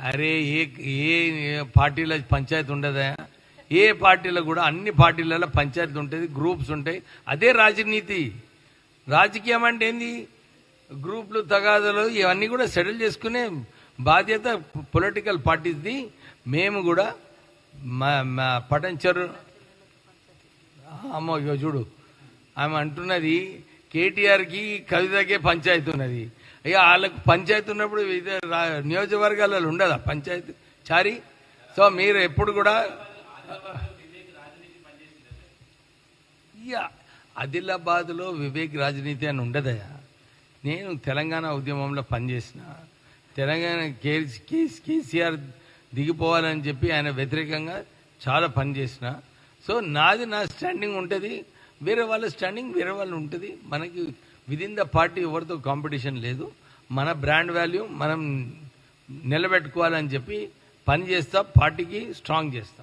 అరే ఏ ఏ పార్టీల పంచాయతీ ఉండదా? ఏ పార్టీలో కూడా అన్ని పార్టీలలో పంచాయతీ ఉంటుంది గ్రూప్స్ ఉంటాయి. అదే రాజనీతి. రాజకీయం అంటే ఏంది? గ్రూపులు తగాదాలు ఇవన్నీ కూడా సెటిల్ చేసుకునే బాధ్యత పొలిటికల్ పార్టీస్ది. మేము కూడా మా మా పటంచరు. అమ్మో చూడు. ఆమె అంటున్నది కేటీఆర్కి కవితకే పంచాయతీ ఉన్నది. ఇక వాళ్ళకు పంచాయతీ ఉన్నప్పుడు ఇదే రా- నియోజకవర్గాలలో ఉండదా? పంచాయతీ? చారి? సో మీరు ఎప్పుడు కూడా ఇక ఆదిలాబాద్లో వివేక్ రాజనీతి అని ఉండదయా? నేను తెలంగాణ ఉద్యమంలో పనిచేసిన. తెలంగాణ కేసీఆర్ దిగిపోవాలని చెప్పి ఆయన వ్యతిరేకంగా చాలా పనిచేసిన. సో నాది నా స్టాండింగ్ ఉంటుంది. వేరే వాళ్ళ స్టాండింగ్ వేరే వాళ్ళు ఉంటుంది. మనకి విదిన్ ద పార్టీ ఎవరితో కాంపిటీషన్ లేదు. మన బ్రాండ్ వాల్యూ మనం నిలబెట్టుకోవాలని చెప్పి పని చేస్తా పార్టీకి స్ట్రాంగ్ చేస్తా.